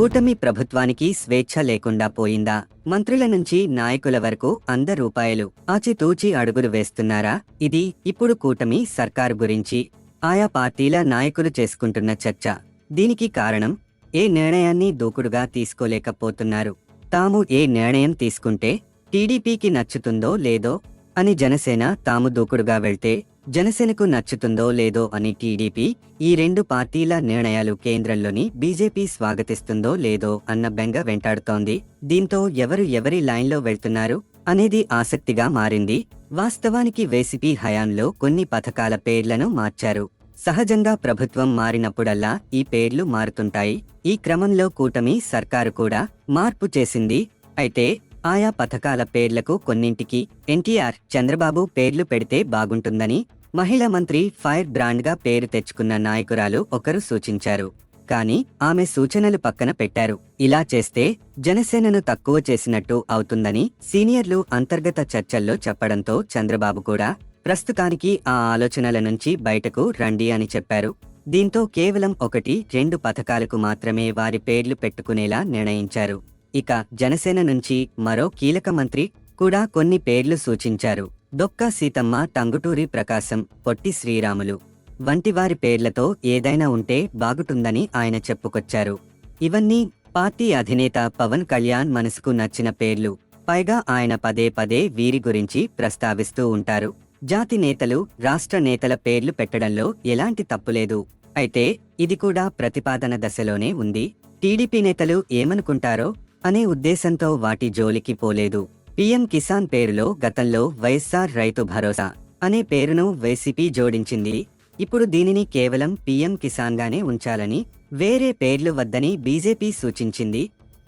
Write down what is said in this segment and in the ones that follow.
కూటమి ప్రభుత్వానికి స్వేచ్ఛ లేకుండా పోయిందా? మంత్రుల నుంచి నాయకుల వరకు అంద రూపాయలు ఆచితూచి అడుగులు వేస్తున్నారా? ఇది ఇప్పుడు కూటమి సర్కారు గురించి ఆయా పార్టీల నాయకులు చేసుకుంటున్న చర్చ. దీనికి కారణం ఏ నిర్ణయాన్ని దూకుడుగా తీసుకోలేకపోతున్నారు. తాము ఏ నిర్ణయం తీసుకుంటే టీడీపీకి నచ్చుతుందో లేదో అని జనసేన తాము దూకుడుగా వెళ్తే జనసేనకు నచ్చుతుందో లేదో అని టీడీపీ ఈ రెండు పార్టీల నిర్ణయాలు కేంద్రంలోని బీజేపీ స్వాగతిస్తుందో లేదో అన్న బెంగ వెంటాడుతోంది. దీంతో ఎవరు ఎవరి లైన్లో వెళ్తున్నారు అనేది ఆసక్తిగా మారింది. వాస్తవానికి వేసిపీ హయాంలో కొన్ని పథకాల పేర్లను మార్చారు. సహజంగా ప్రభుత్వం మారినప్పుడల్లా ఈ పేర్లు మారుతుంటాయి. ఈ క్రమంలో కూటమి సర్కారు కూడా మార్పు చేసింది. అయితే ఆయా పథకాల పేర్లకు కొన్నింటికి ఎన్టీఆర్ చంద్రబాబు పేర్లు పెడితే బాగుంటుందని మహిళా మంత్రి ఫైర్ బ్రాండ్గా పేరు తెచ్చుకున్న నాయకురాలు ఒకరు సూచించారు. కానీ ఆమె సూచనలు పక్కన పెట్టారు. ఇలా చేస్తే జనసేనను తక్కువ చేసినట్టు అవుతుందని సీనియర్లు అంతర్గత చర్చల్లో చెప్పడంతో చంద్రబాబు కూడా ప్రస్తుతానికి ఆ ఆలోచనల నుంచి బయటకు రండి అని చెప్పారు. దీంతో కేవలం ఒకటి రెండు పథకాలకు మాత్రమే వారి పేర్లు పెట్టుకునేలా నిర్ణయించారు. ఇక జనసేన నుంచి మరో కీలక మంత్రి కూడా కొన్ని పేర్లు సూచించారు. దొక్క సీతమ్మ టంగుటూరి ప్రకాశం పొట్టి శ్రీరాములు వంటి వారి పేర్లతో ఏదైనా ఉంటే బాగుంటుందని ఆయన చెప్పుకొచ్చారు. ఇవన్నీ పార్టీ అధినేత పవన్ కళ్యాణ్ మనసుకు నచ్చిన పేర్లు. పైగా ఆయన పదే పదే వీరి గురించి ప్రస్తావిస్తూ ఉంటారు. జాతి నేతలు రాష్ట్ర నేతల పేర్లు పెట్టడంలో ఎలాంటి తప్పులేదు అయితే ఇది కూడా ప్రతిపాదన దశలోనే ఉంది. టీడీపీ నేతలు ఏమనుకుంటారో అనే ఉద్దేశంతో వాటి జోలికి పోలేదు. పీఎం కిసాన్ పేరులో గతంలో వైఎస్ఆర్ రైతు భరోసా అనే పేరును వైసీపీ జోడించింది. ఇప్పుడు దీనిని కేవలం పీఎం కిసాన్గానే ఉంచాలని వేరే పేర్లు వద్దని బీజేపీ సూచించింది.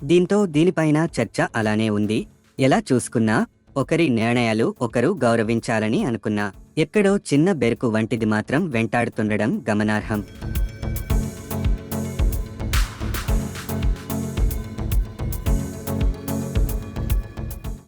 దీంతో దీనిపైన చర్చ అలానే ఉంది. ఎలా చూసుకున్నా ఒకరి నిర్ణయాలు ఒకరు గౌరవించాలని అనుకున్నా. ఎక్కడో చిన్న బెరుకు వంటిది మాత్రం వెంటాడుతుండడం గమనార్హం.